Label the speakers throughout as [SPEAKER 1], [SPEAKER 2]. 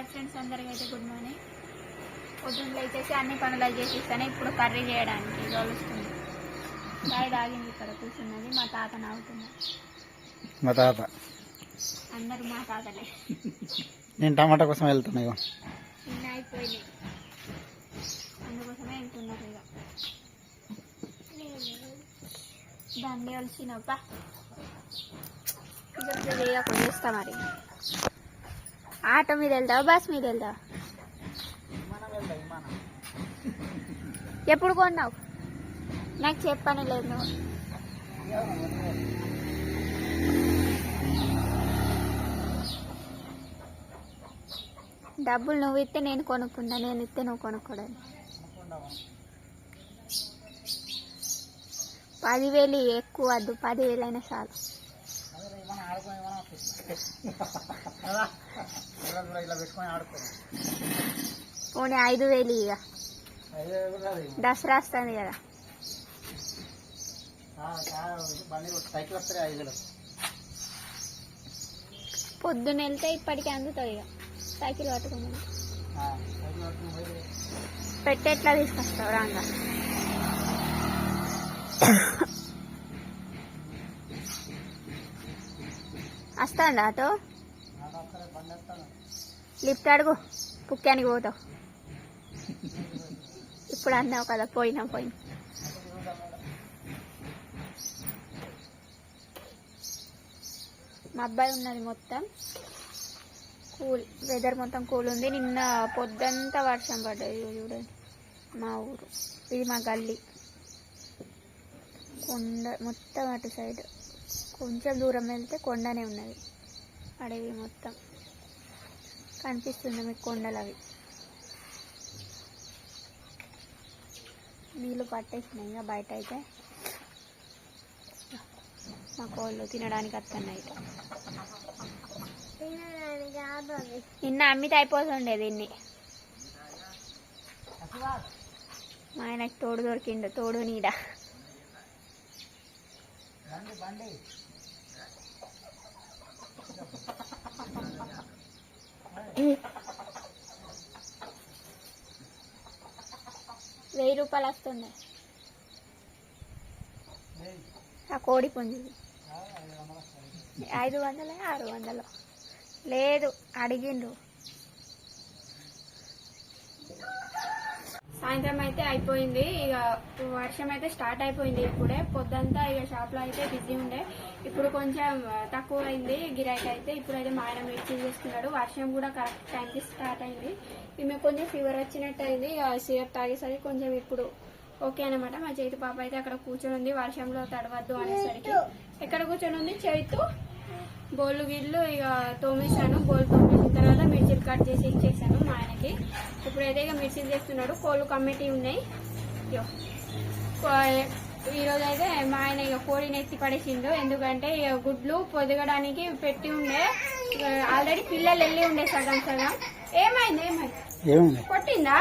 [SPEAKER 1] Hi friends అందరికీ అయితే good morning. పొద్దున్న లేచేసి అన్ని పనులు చేసిస్తాను ఇప్పుడు కర్రీ చేయడానికి కలుస్తుంది డాడీ ఆగింది ఇక్కడ కూర్చున్నది మా తాత నవ్వుతున్నారు
[SPEAKER 2] మా తాత.
[SPEAKER 1] అందరూ మా తాతలే.
[SPEAKER 2] నేను టమాటా కోసం వెళ్తున్నా ఇగో.
[SPEAKER 1] నిన్న అయిపోయినాయి అందుకోసమే వెళ్తున్నారు ఇక దండి కలిసినప్ప ఇక చేస్తా మరి. ఆటో మీద వెళ్తావా బస్ మీద వెళ్తావా ఎప్పుడు కొన్నావు? నాకు చెప్పని లేదు నువ్వు. డబ్బులు నువ్వు ఇస్తే నేను కొనుక్కున్నా నేను ఇస్తే నువ్వు కొనుక్కోడని. పదివేలు ఎక్కువ వద్దు పదివేలు అయినా చాలు.
[SPEAKER 2] ఇలా పెట్టుకొని
[SPEAKER 1] పోనీ ఐదు వేలు ఇక దసరా వస్తుంది కదా.
[SPEAKER 2] సైకిల్ వస్తాయి ఐదు వేలు.
[SPEAKER 1] పొద్దున్న వెళ్తే ఇప్పటికి అందుతావు ఇక. సైకిల్ పట్టుకున్నాను
[SPEAKER 2] సైకిల్ పట్టుకుని పోయి.
[SPEAKER 1] పెట్టి ఎట్లా తీసుకొస్తావు రాంగా వస్తాండి ఆటో? లిఫ్ట్ అడుగు పుక్కానికి పోతావు. ఇప్పుడు అన్నావు కదా పోయినా పోయినా. మా అబ్బాయి ఉన్నది మొత్తం. కూల్ వెదర్ మొత్తం కూల్ ఉంది. నిన్న పొద్దంతా వర్షం పడ్డది చూడండి. మా ఊరు. ఇది మా గల్లీ. కొండ మొత్తం అటు సైడ్ కొంచెం దూరం వెళ్తే కొండనే ఉన్నది. అడవి మొత్తం. కనిపిస్తుంది మీకు కొండలు అవి నీళ్ళు పట్టేసినాయి ఇంకా బయట అయితే మా కోళ్ళు తినడానికి వస్తున్నాయి నిన్న అమ్మితే అయిపోతుండే దీన్ని. మా ఆయనకి తోడు దొరికిండు తోడు నీడ. వెయ్యి రూపాయలు వస్తుంది. ఆ కోడి పుంజుది ఐదు వందలే ఆరు వందలు. లేదు అడిగిండు సాయంత్రం అయితే అయిపోయింది. ఇక వర్షం అయితే స్టార్ట్ అయిపోయింది ఇప్పుడే. పొద్దంతా ఇక షాప్లో అయితే బిజీ ఉండే. ఇప్పుడు కొంచెం తక్కువ అయింది గిరాకీ అయితే ఇప్పుడైతే మా ఆయన మిర్చి చేసుకున్నాడు వర్షం కూడా కరెక్ట్ టైంకి స్టార్ట్ అయింది. ఈమె కొంచెం ఫీవర్ వచ్చినట్టు అయింది ఇక సిరప్ తాగేసరికి కొంచెం ఇప్పుడు ఓకే అనమాట మా చేతి పాప అయితే అక్కడ కూర్చొని ఉంది. వర్షంలో తడవద్దు అనేసరికి. ఎక్కడ కూర్చొని ఉంది? చేతు బోళ్ళు గిళ్ళు ఇక తోమేశాను. బోళ్ళు తోమేసిన తర్వాత మిర్చిలు కట్ చేసి ఇచ్చేసాను మా ఆయనకి ఇప్పుడైతే ఇక మిర్చిలు చేస్తున్నాడు కోళ్ళు కమ్మిటీ ఉన్నాయి. ఈరోజు అయితే మా ఆయన ఇక కోడిని ఎత్తి పడేసిండు. ఎందుకంటే ఇక గుడ్లు పొదగడానికి పెట్టి ఉండే ఆల్రెడీ పిల్లలు వెళ్ళి ఉండే సగం సగం. ఏమైంది? ఏమైంది? కొట్టిందా?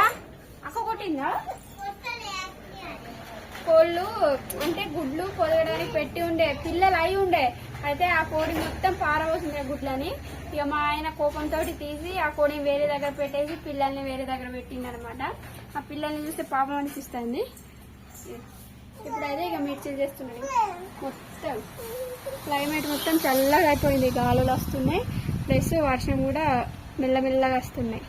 [SPEAKER 1] అక్క కొట్టిందా? కోళ్ళు అంటే గుడ్లు పొదగడానికి పెట్టి ఉండే పిల్లలు అయి ఉండే. అయితే ఆ కోడి మొత్తం పారవోసింది గుడ్లని. ఇక మా ఆయన కోపంతో తీసి ఆ కోడిని వేరే దగ్గర పెట్టేసి పిల్లల్ని వేరే దగ్గర పెట్టింది అనమాట ఆ పిల్లల్ని చూస్తే పాపం అనిపిస్తుంది. ఇప్పుడైతే ఇక మిర్చి చేస్తున్నాడు. మొత్తం క్లైమేట్ మొత్తం చల్లగా అయిపోయింది. గాలులు వస్తున్నాయి. ప్లస్ వర్షం కూడా మెల్లమెల్లగా వస్తున్నాయి.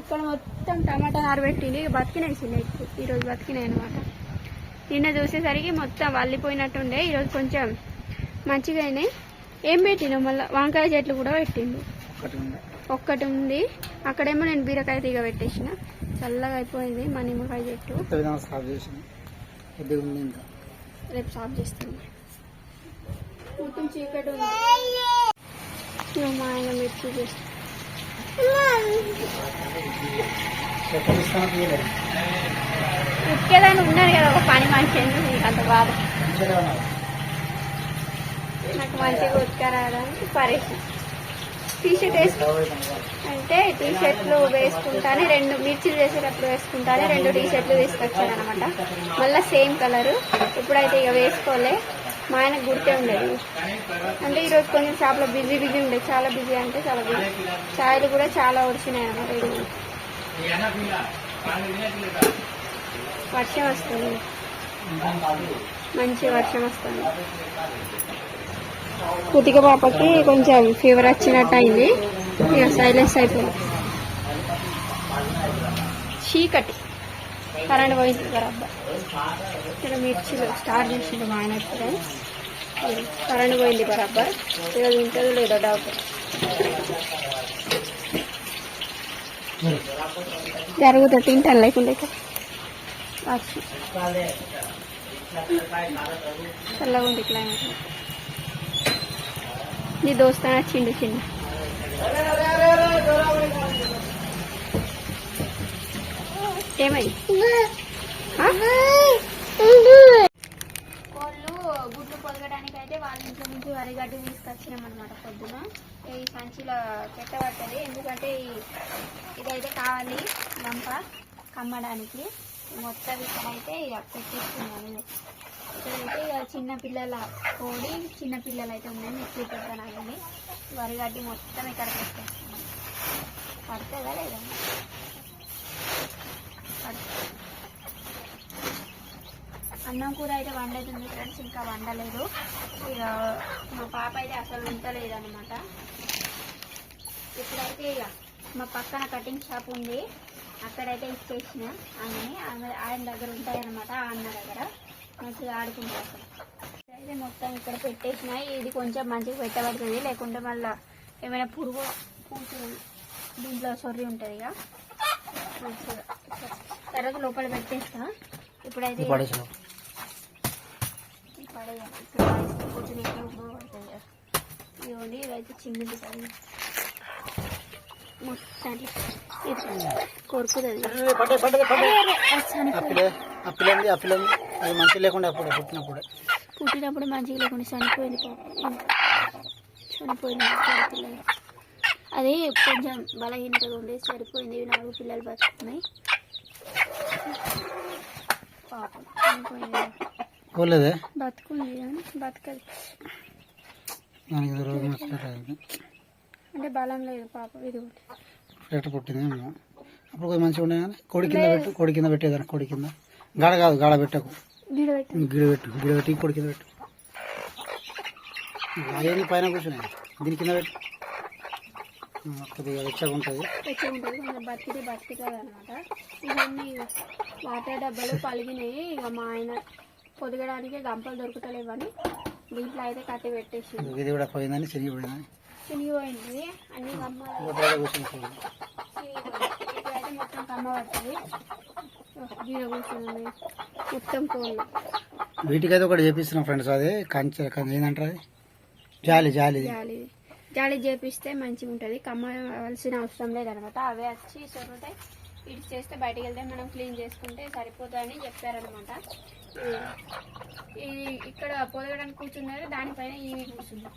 [SPEAKER 1] ఇక్కడ మొత్తం టమాటా ఆరబెట్టింది బతికినాయి చిన్న ఈరోజు బతికినాయి అనమాట నిన్న చూసేసరికి మొత్తం వల్లిపోయినట్టుండే. ఈరోజు కొంచెం మంచిగా అయినాయి. ఏం పెట్టినావు మళ్ళీ వంకాయ చెట్లు కూడా పెట్టిండు. ఒక్కటి ఉంది. అక్కడేమో నేను బీరకాయ తీగ పెట్టేసిన. చల్లగా అయిపోయింది మా నిమ్మకాయ చెట్టు రేపు సాఫ్ చేస్తాను మొత్తం చీకటి ఉంది. మా ఆయన మిర్చి చేస్తాను కదా ఒక పని మనిషి నీకు అంత బాధ?
[SPEAKER 2] మంచిగా ఉన్నారు
[SPEAKER 1] నాకు టీషర్ట్ వేసుకో టీ షర్ట్ వేసుకు అంటే టీ షర్ట్లు వేసుకుంటానే రెండు మిర్చిలు చేసేటప్పుడు వేసుకుంటానే రెండు టీ షర్ట్లు తీసుకొచ్చాను అనమాట మళ్ళీ సేమ్ కలరు ఇప్పుడైతే ఇక వేసుకోలే. మా ఆయనకు గుర్తే ఉండదు. అంటే ఈరోజు కొంచెం షాప్లో బిజీ బిజీ ఉండే. చాలా బిజీ అంటే చాలా బిజీ. ఛాయలు కూడా చాలా వచ్చినాయి అనమాట వర్షం వస్తుంది. మంచి వర్షం వస్తుంది. కుతిక పాపకి కొంచెం ఫీవర్ వచ్చినట్టు అయింది ఇక సైలెన్స్ అయిపోయింది. చీకటి. కరెంట్ పోయింది బరాబ్బా ఇక్కడ మిర్చిలు స్టార్ట్ చేసిండు మా ఆయన ఇప్పుడే. కరెంట్ పోయింది బరాబ్బర్ ఈరోజు ఉంటుందో లేదో డౌట్ జరుగుతుంది తింటాను లేకుండా ఇక. చల్లగా ఉంది క్లైమేట్ నీ దోస్త నచ్చిండు చిన్న ఏమై కోళ్ళు గుడ్లు పొదగడానికి అయితే వాళ్ళ ఇంట్లో నుంచి వరిగడ్డి తీసుకొచ్చినామన్నమాట పొద్దున. ఈ సంచిలో పెట్టబట్టది ఎందుకంటే ఇదైతే కావాలి గంప కమ్మడానికి. మొత్తం ఇక్కడైతే ఇక పెట్టిస్తున్నాను ఇక్కడైతే ఇక చిన్నపిల్లల కోడి చిన్నపిల్లలు అయితే ఉన్నాయి మీకు చూపెడతానండి వరిగడ్డి మొత్తం ఇక్కడ పెట్టేస్తున్నాను పడుతుందా లేదా? అన్నం కూర అయితే వండేది ఫ్రెండ్స్ ఇంకా వండలేదు. ఇక మా పాప అయితే అసలు ఉంటలేదు అనమాట ఇప్పుడైతే ఇక మా పక్కన కటింగ్ షాప్ ఉంది. అక్కడైతే ఇచ్చేసిన. ఆమె ఆమె ఆయన దగ్గర ఉంటాయన్నమాట ఆ అన్న దగ్గర. మంచిగా ఆడుకుంటారు. అయితే మొత్తం ఇక్కడ పెట్టేసిన ఇది కొంచెం మంచిగా పెట్టబడుతుంది. లేకుంటే మళ్ళీ ఏమైనా పురుగు పూసులు దీంట్లో సొర్రి ఉంటుంది ఇక. మంచిగా తర్వాత లోపల పెట్టేస్తా. ఇప్పుడైతే
[SPEAKER 2] పడేసాం
[SPEAKER 1] పడేయాలి ఇక్కడ పడేస్తే కొంచెం ఉపయోగపడుతుంది కదా ఇదిగోండి ఇదైతే చిన్నది కాదు మొత్తం కొరుకుతుంది
[SPEAKER 2] అది మంచి లేకుండా అప్పుడే పుట్టినప్పుడే.
[SPEAKER 1] పుట్టినప్పుడు మంచిగా లేకుండా చనిపోయింది చనిపోయింది పిల్లలు. అదే కొంచెం బలహీనతగా ఉండే సరిపోయింది. నాలుగు పిల్లలు బతుకుతున్నాయి. పాపం చనిపోయింది. బతుకుంది కానీ బతకదు. అంటే బలం లేదు పాపం ఇది ఒకటి
[SPEAKER 2] పుట్టింది. అప్పుడు కొంచెం మంచిగా ఉండే కానీ కొడి కింద పెట్టు కొడి కింద పెట్టేదాన్ని కొడి కింద. గాడ కాదు గాడ పెట్టకు.
[SPEAKER 1] గిడ పెట్టి.
[SPEAKER 2] గిడ పెట్టు గిడ పెట్టి కొడి కింద పెట్టు. అదేంది పైన కూర్చున్నాయి దీని కింద పెట్టు. కొద్దిగా వెచ్చగా ఉంటుంది.
[SPEAKER 1] వచ్చి ఉంటుంది కొంచెం బతికితే అనమాట ఇవన్నీ వాటర్ డబ్బాలు పలిగినాయి ఇక మా ఆయన పొదగడానికి గంపలు దొరుకుతలేవని దీంట్లో అయితే కట్టి పెట్టేసి
[SPEAKER 2] ఇది కూడా పోయిందని చిరిగిపోయిందని
[SPEAKER 1] చినిగిపోయింది అన్ని ఇప్పుడైతే మొత్తం కమ్మ పడుతుంది మొత్తం
[SPEAKER 2] వీటికైతే ఒకటి చేపిస్తున్నాం ఫ్రెండ్స్ అది కంచె కంచె ఏంటంటారు అది? జాలి జాలి.
[SPEAKER 1] జాలి. జాలి చేపిస్తే మంచిగా ఉంటుంది. కమ్మవలసిన అవసరం లేదనమాట. అవే వచ్చి సొరుతాయి ఇటు చేస్తే బయటికి వెళ్తే మనం క్లీన్ చేసుకుంటే సరిపోతుందని చెప్పారనమాట. ఈ ఇక్కడ పొదగడానికి కూర్చున్నారు దానిపైన ఇవి కూర్చున్నాయి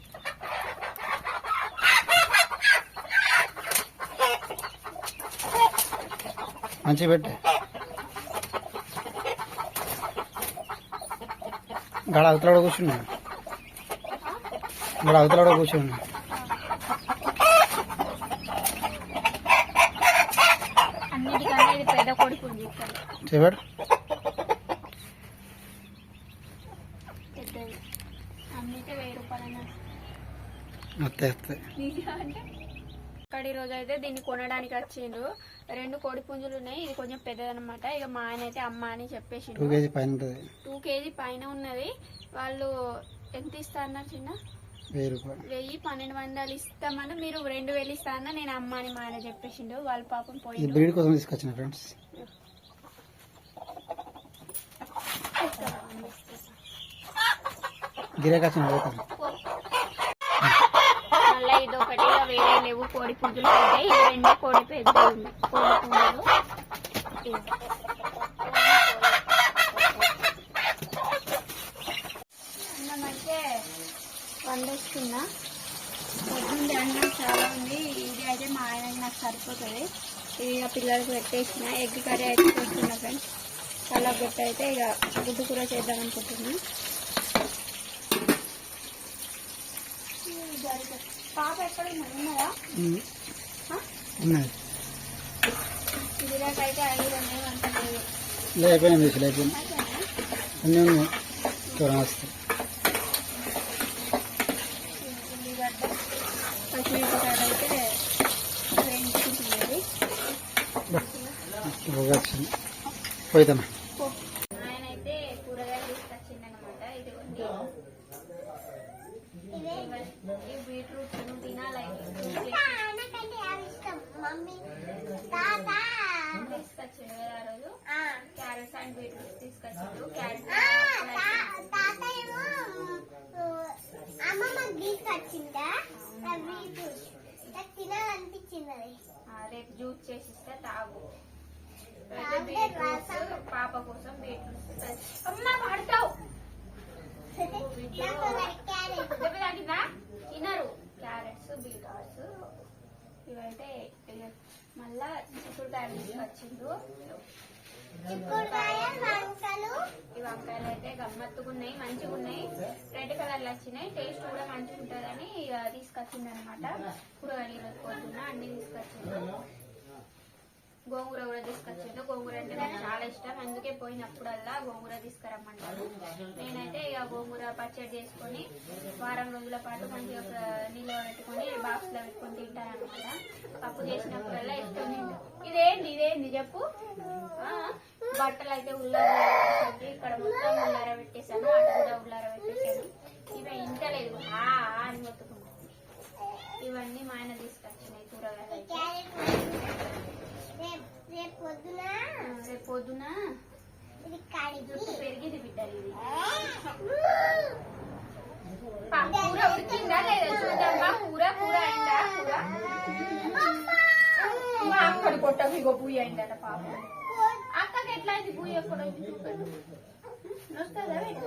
[SPEAKER 2] మంచిగా పెట్టే. గడ అవతల కూడా కూర్చున్నాను గడ అవతల చెప్పాడు? అత్తే అత్తే
[SPEAKER 1] ఇక్కడ రోజు అయితే దీన్ని కొనడానికి వచ్చిండ్రు రెండు కోడి పుంజులు ఉన్నాయి. ఇది కొంచెం పెద్దదన్నమాట. ఇక మా ఆయన అయితే అమ్మ అని
[SPEAKER 2] టూ
[SPEAKER 1] చెప్పేసిండు
[SPEAKER 2] కేజీ పైన ఉంటుంది.
[SPEAKER 1] టూ కేజీ పైన ఉన్నది. వాళ్ళు ఎంత ఇస్తా అన్నారు చిన్న?
[SPEAKER 2] వెయ్యి
[SPEAKER 1] పన్నెండు వందలు ఇస్తామని మీరు రెండు వేలు ఇస్తా అన్న నేను అమ్మ అని మా ఆయన చెప్పేసిండు. వాళ్ళ పాపం పోయిండు.
[SPEAKER 2] బ్రీడ్ కోసం తీసుకొచ్చిన ఫ్రెండ్స్. గిరాకీ వచ్చిన పోతాను
[SPEAKER 1] మళ్ళీ ఇది ఒకటి ఇక వేరే లేవు. కోడి పుంజులు అయితే ఇది రెండు కోడి పెద్ద ఉంది కోడి పుంజులు. అన్నం అయితే వండేస్తున్నా పొద్దుంది అన్నం చాలా ఉంది. ఇది అయితే మా ఆయనకి నాకు సరిపోతుంది. ఇది ఇక పిల్లలకు పెట్టేసిన. ఎగ్ కర్రీ అయితే చేస్తున్నా ఫ్రెండ్స్. చాలా గుట్ట అయితే ఇక గుడ్డు కూర చేద్దాం అనుకుంటున్నా. పాప ఎక్కడ ఉన్నది? ఉన్నదా.
[SPEAKER 2] లేకపోయినా తీసి లేకపోయినా? అన్నీ ఉన్నాయి. త్వరగా వస్తాయి.
[SPEAKER 1] ఉల్లిగడ్డ పచ్చిమిరపకాయలు అయితే వేయించుకుంటున్నది
[SPEAKER 2] బాగా వచ్చింది పోయితాను
[SPEAKER 1] ఆయన అయితే కూరగాయలు తీసుకొచ్చిందనమాట ఇది ఈ బీట్రూట్ నువ్వు తినాలి తీసుకొచ్చిండు కదా ఆ రోజు క్యారెట్స్ అండ్ బీట్రూట్ తీసుకొచ్చిండు క్యారెట్
[SPEAKER 3] అమ్మమ్మ తీసుకొచ్చిందా తినాలనిపించింది
[SPEAKER 1] రేపు జ్యూస్ చేసి ఇస్తే తాగు. పాప కోసం అమ్మ పడతావు. తినరు. Carrots beetroots. ఇవైతే మళ్ళా
[SPEAKER 3] చిక్కుడుకాయ వంకలు
[SPEAKER 1] ఈ వంకాయలు అయితే గమ్మత్తుగా ఉన్నాయి మంచిగా ఉన్నాయి రెడ్ కలర్లు వచ్చినాయి. టేస్ట్ కూడా మంచిగా ఉంటుందని ఇక తీసుకొచ్చింది అనమాట కూరగాయలు ఈరోజు పొద్దున్న అన్ని తీసుకొచ్చిండు. గోంగూర కూడా తీసుకొచ్చిండు. గోంగూర అంటే నాకు చాలా ఇష్టం. అందుకే పోయినప్పుడల్లా గోంగూర తీసుకురమ్మంటాను నేనైతే ఇక గోంగూర పచ్చడి చేసుకొని వారం రోజుల పాటు మంచిగా నిల్వ పెట్టుకొని బాక్స్లో పెట్టుకొని తింటాను పప్పు చేసినప్పుడల్లా ఇష్టం తింటా ఇదేంది? ఇదేంది? చెప్పు. బట్టలు అయితే ఉల్లార ఇక్కడ మొత్తం ఉల్లార పెట్టేశాను. అటు కూడా ఉల్లార పెట్టేశాను. ఇవి ఇంటలేదు అని మొత్తుకున్నాను ఇవన్నీ మా ఆయన తీసుకొచ్చినాయి కూరగాయలు
[SPEAKER 3] రేపు పొద్దున
[SPEAKER 1] జుట్టు పెరిగింది బిడ్డలు ఇది. కూర ఉడికిందా లేదా? చూద్దాం. కూర కూర అయిందా? కూర అక్కడ కొట్ట ఇగో పూయ అయిందట పాప. అక్కకి ఎట్లా అయింది పూయ? ఎక్కడ చూపెట్టు. నొస్తుందా బిడ్డ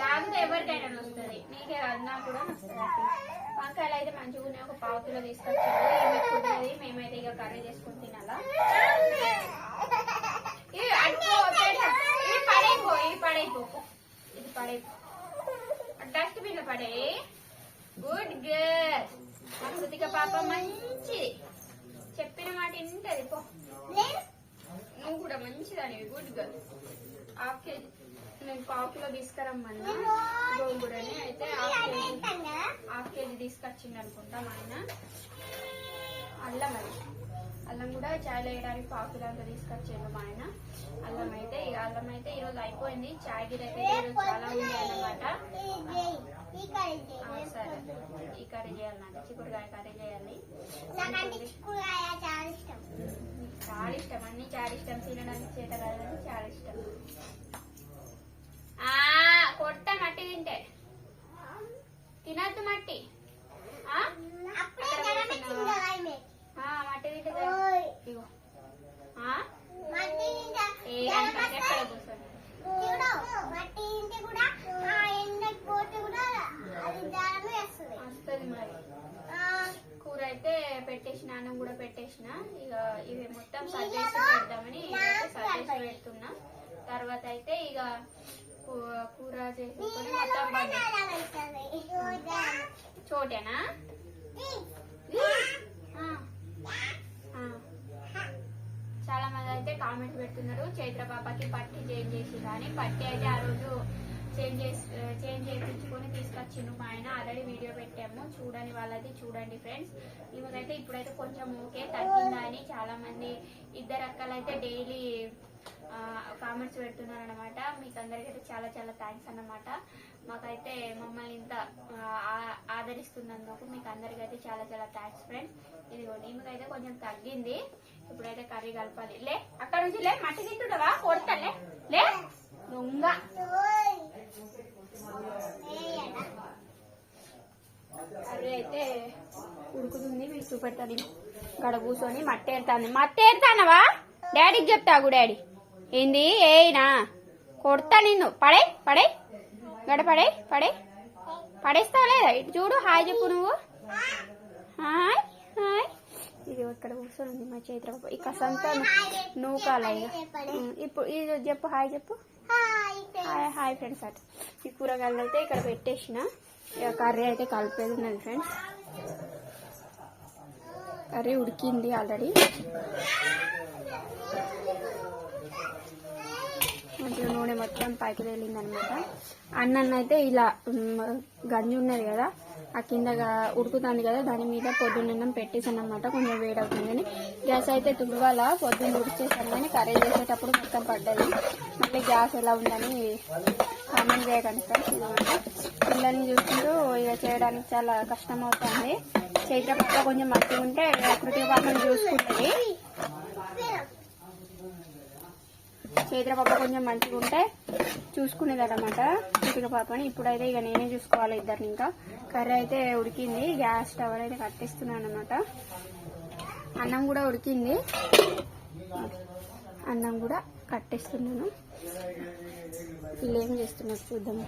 [SPEAKER 1] లాగితే ఎవరికైనా నొస్తుంది. నీకే కాదు నాకు కూడా వస్తుంది వంకాయలు అయితే మంచిగా ఉన్నాయి ఒక పావు కిలో తీసుకొచ్చారు. ఏమి కుదిరేది మేమైతే ఇక కర్రీ చేసుకుని తినాలా? ఇది పడైపో ఇది పడైపో డస్ట్బిన్ పడే కృతిక పాప మంచిది చెప్పిన మాట వింటది పో. నువ్వు కూడా మంచిదానివి గుడ్ గర్ల్ హాఫ్ కేజీ నేను పావు కిలో తీసుకురమ్మన్నా. గోంగూరని అయితే హాఫ్ కేజీ హాఫ్ కేజీ తీసుకొచ్చిండు అనుకుంటా మా ఆయన. అల్లం అది అల్లం కూడా చాయ్ వేయడానికి పావు కిలో అంత తీసుకొచ్చిండు మా ఆయన. అల్లం అయితే ఇక అల్లం అయితే ఈరోజు అయిపోయింది. చాయ్ గిర అయితే ఈరోజు చాలా ఉంది అన్నమాట.
[SPEAKER 3] ఈ కర్రీ చేయి.
[SPEAKER 1] ఆ, సరే ఈ కర్రీ చేయాలన్నమాట చిక్కుడుకాయ కర్రీ చేయాలి
[SPEAKER 3] చాలా ఇష్టం.
[SPEAKER 1] అన్ని చాలా ఇష్టం. తినడానికి చేత కాదని చాలా ఇష్టం. ఆ కొట్ట మట్టి తింటే. తినద్దు మట్టి. మట్టి తింటే. ఇగో?
[SPEAKER 3] మట్టి కూడా పోతే కూడా అది జ్వరం
[SPEAKER 1] మరి కూర అయితే పెట్టేసిన అన్నం కూడా పెట్టేసిన. ఇక ఇవి మొత్తం సర్దేసి పెడదామని సర్దేసి పెడుతున్నా. తర్వాత అయితే ఇక కూర చేసుకొని మొత్తం చోటేనా? చాలా మంది అయితే కామెంట్ పెడుతున్నారు చైత్ర పాపకి పట్టి చేంజ్ చేసి కానీ పట్టి అయితే ఆ రోజు చేంజ్ చేసి చేంజ్ చేయించుకొని తీసుకొచ్చిండు మా ఆయన. ఆల్రెడీ వీడియో పెట్టాము చూడని వాళ్ళది చూడండి ఫ్రెండ్స్. ఈమెకైతే ఇప్పుడైతే కొంచెం ఓకే తగ్గిందా అని చాలా మంది ఇద్దరు అక్కలైతే డైలీ కామెంట్స్ పెడుతున్నారు అనమాట మీకు అందరికైతే చాలా చాలా థ్యాంక్స్ అన్నమాట. మాకైతే మమ్మల్ని ఇంత ఆ, ఆదరిస్తున్నందుకు మీకు అందరికైతే చాలా చాలా థ్యాంక్స్ ఫ్రెండ్స్. ఇదిగోండి ఈమెకైతే కొంచెం తగ్గింది. ఇప్పుడైతే కర్రీ కలపాలి. లే అక్కడ నుంచి లే మట్టి తింటుండవా కొడతలే లే. దొంగ. కర్రీ అయితే ఉడుకుతుంది చూపెడతాను గడ కూర్చొని మట్టి ఏరుతాంది మట్టి ఏరుతానవా డాడీకి చెప్తాగు డాడీ. ఏంది? ఏయినా కొడతా నిన్ను. పడే పడే. గడ పడే పడే. పడేస్తావు లేదా? ఇటు చూడు హాయ్ చెప్పు నువ్వు. Hi hi. ఇది ఇక్కడ కూర్చొని మా చైత్ర ఈ కసంతా ఉం, ఇప్పుడు ఇది చెప్పు హాయ్ చెప్పు.
[SPEAKER 3] Hi
[SPEAKER 1] hi friends at. ఈ కూరగాయలు అయితే ఇక్కడ పెట్టేసిన. కర్రీ అయితే కలిపేది ఉన్నది ఫ్రెండ్స్. కర్రీ ఉడికింది ఆల్రెడీ. మంచిగా నూనె మొత్తం పైకి తేలింది అనమాట అన్నం అయితే ఇలా గంజి ఉన్నది కదా ఆ కింద ఉడుకుతుంది కదా దాని మీద పొద్దున్నం పెట్టేసాను అనమాట కొంచెం వేడవుతుందని గ్యాస్ అయితే తుడవాల పొద్దున్న ఉడిచేసాను కానీ కర్రీ చేసేటప్పుడు మొత్తం పడ్డది. మళ్ళీ గ్యాస్ ఎలా ఉందని కామెంట్ చేయకండి ఫ్రెండ్స్ పిల్లల్ని చూసుకుంటూ ఇక చేయడానికి చాలా కష్టం అవుతుంది చైత్ర పక్క కొంచెం మట్టి ఉంటే ప్రకృతి పాపని చూసుకుంటుంది. చేతుల పాప కొంచెం మంచిగా ఉంటే చూసుకునేది అనమాట పాపని ఇప్పుడైతే ఇక నేనే చూసుకోవాలి ఇద్దరిని ఇంకా. కర్రీ అయితే ఉడికింది. గ్యాస్ స్టవ్ అయితే కట్టిస్తున్నాను అనమాట అన్నం కూడా ఉడికింది. అన్నం కూడా కట్టేస్తున్నాను. వీళ్ళు ఏం చేస్తున్నారు చూద్దాం.